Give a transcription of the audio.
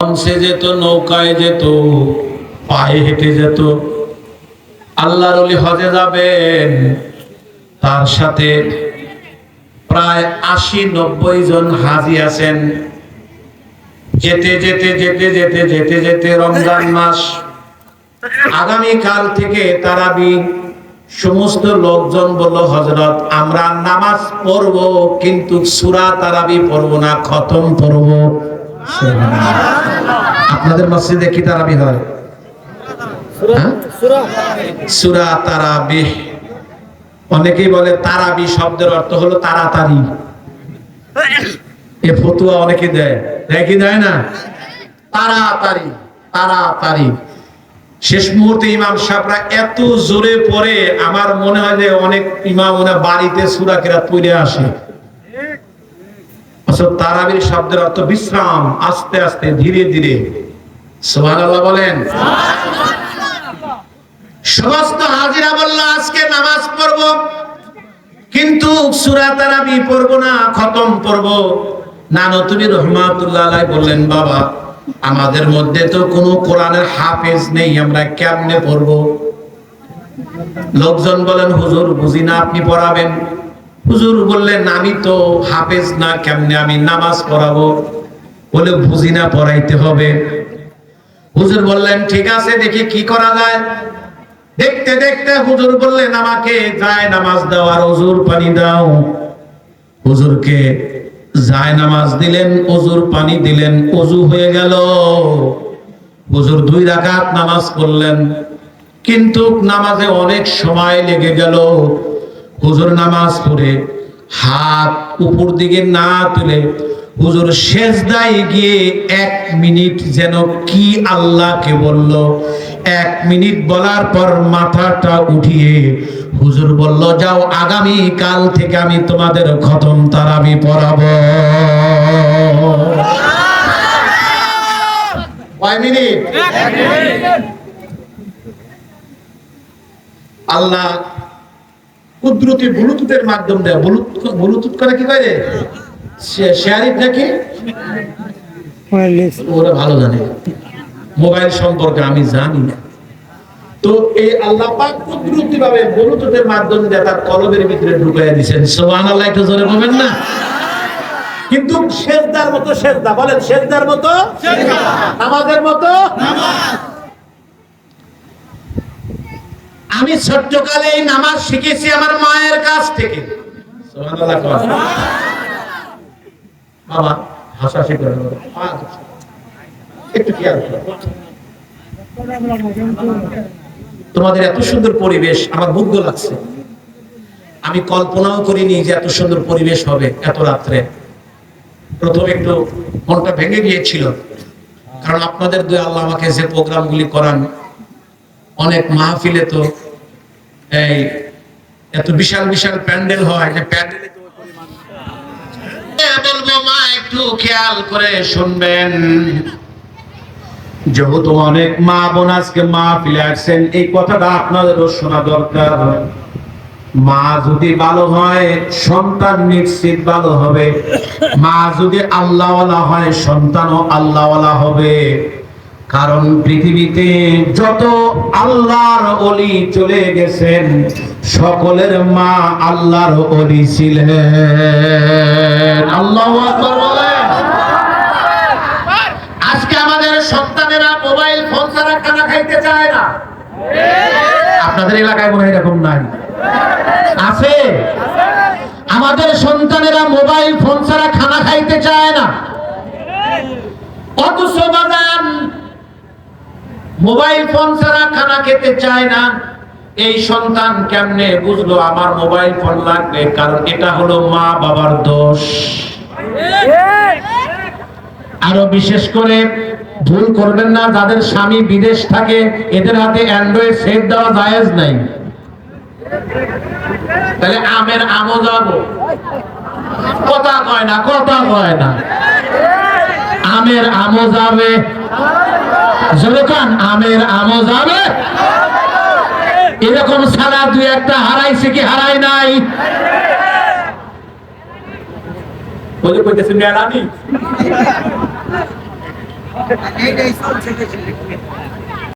লঞ্চে যেত, নৌকায় যেত, পায়ে হেঁটে যেত, আল্লাহর অলি হজে যাবেন। তার সাথে প্রায় আশি নব্বই জন হাজি আছেন। যেতে যেতে যেতে যেতে যেতে যেতে রমজান মাস। আগামী কাল থেকে তারাবি সমস্ত লোকজন বলল হজরত আমরা নামাজ পড়ব, কিন্তু সুরা তারাবি পড়ব না, খতম পড়ব। আপনাদের মসজিদে কি তারাবি হয়? হ্যাঁ? সুরা। তারাবি। অনেকেই বলে তারাবি শব্দের অর্থ হলো তাড়াতাড়ি। এ ফতুয়া অনেকে দেয়। দেয় কি দেয় না? তাড়াতাড়ি তাড়াতাড়ি। শেষ মুহূর্তে ইমাম সাহেবরা এত জোরে পড়ে আমার মনে হয় যে অনেক ইমাম ওনা বাড়িতে সুরা কেরাত পড়ে আসে। তারাবির শব্দের অর্থ বিশ্রাম, আস্তে আস্তে, ধীরে ধীরে। সুবহানাল্লাহ বলেন। সমস্ত হাজিরা বলল, আজকে নামাজ পড়ব, কিন্তু সূরা তারাবি পড়ব না, খতম পড়ব। নানো তুমি রহমাতুল্লাহ বললেন, বাবা, আমাদের মধ্যে তো কোনো কোরআনের হাফেজ নেই, আমরা কেমনে পড়ব? লোকজন বলেন, হুজুর, বুঝি না আপনি পড়াবেন? হুজুর বললেন, আমি তো হাফেজ না, কেমনে আমি নামাজ পড়াবো? বলে, বুঝি না, পড়াইতে হবে। হুজুর বললেন, ঠিক আছে, দেখি কি করা যায়। দেখতে দেখতে হুজুর বললেন, আমাকে যায় নামাজ দাও আর হুজুর পানি দাও। হুজুরকে যায় নামাজ দিলেন, অজুর পানি দিলেন, অজু হয়ে গেল। হুজুর দুই রাকাত নামাজ পড়লেন, কিন্তু নামাজে অনেক সময় লেগে গেল। হুজুর নামাজ পড়ে হাত উপর দিকে না তুলে হুজুর শেষদায় গিয়ে এক মিনিট যেন কি আল্লাহকে বলল এক মিনিট বলার পর মাথাটা উঠিয়ে হুজুর বলল যাও আগামী কাল থেকে আমি তোমাদের খতম তারাবি পড়াবো। কয় মিনিট। আল্লাহ কুদরতি ব্লুটুথের মাধ্যম দেয়। ব্লুটুথ করে কি করে? শেয়ারিং নাকি? ওরা ভালো জানে। মোবাইল সম্পর্কে আমি জানি না। তো এই আল্লাহ পাক কুদরতি ভাবে ব্লুটুথের মাধ্যমে দিয়ে তার কলবের ভিতরে ঢুকাইয়া দিয়েছেন। সুবহানাল্লাহ একটু জোরে বলবেন না। কিন্তু শেষদার মতো শেষদা বলেন শেষদার মতো? আমাদের মতো? আমি ছোট্টকালে এই নামাজ শিখেছি আমার মায়ের কাছ থেকে। বাবা একটু। তোমাদের এত সুন্দর পরিবেশ, আমার মুগ্ধ লাগছে। আমি কল্পনাও করিনি যে এত সুন্দর পরিবেশ হবে এত রাত্রে। প্রথম একটু মনটা ভেঙে গিয়েছিল। কারণ আপনাদের দুই আল্লাহ আমাকে যে প্রোগ্রামগুলি করান, অনেক মাহফিলে তো এই এত বিশাল বিশাল প্যান্ডেল হয় যে প্যান্ডেলে বলব মা, একটু খেয়াল করে শুনবেন। যেহেতু অনেক মা বোন আজকে মা ফিলে আসছেন, এই কথাটা আপনাদেরও শোনা দরকার। মা যদি ভালো হয়, সন্তান নিশ্চিত ভালো হবে। মা যদি আল্লাহওয়ালা হয়, সন্তানও আল্লাহওয়ালা হবে। কারণ পৃথিবীতে যত আল্লাহর অলি চলে গেছেন, সকলের মা আল্লাহর অলি ছিলেন। আল্লাহ আজকে আমাদের সন্তানেরা মোবাইল ফোন ছাড়া খানা খাইতে চায় না। আপনাদের এলাকায় মনে এরকম নাই। আছে। আমাদের সন্তানেরা মোবাইল ফোন ছাড়া খানা খাইতে চায় না। অথচ বাজান মোবাইল ফোন ছাড়া খানা খেতে চায় না। এই সন্তান কেমনে বুঝলো আমার মোবাইল ফোন লাগবে? কারণ এটা হলো মা বাবার দোষ। আরও বিশেষ করে ভুল করবেন না, যাদের স্বামী বিদেশ থাকে, এদের হাতে অ্যান্ড্রয়েড সেট দেওয়া জায়েজ নাই। তাহলে আমের আমও যাব। কথা কয় না, কথা কয় না। আমের আমও যাবে। জোরে আমের আমও যাবে? এরকম সালা দুই একটা হারাইছে কি হারাই নাই? বলে, কইতেছে এইটাই চলছে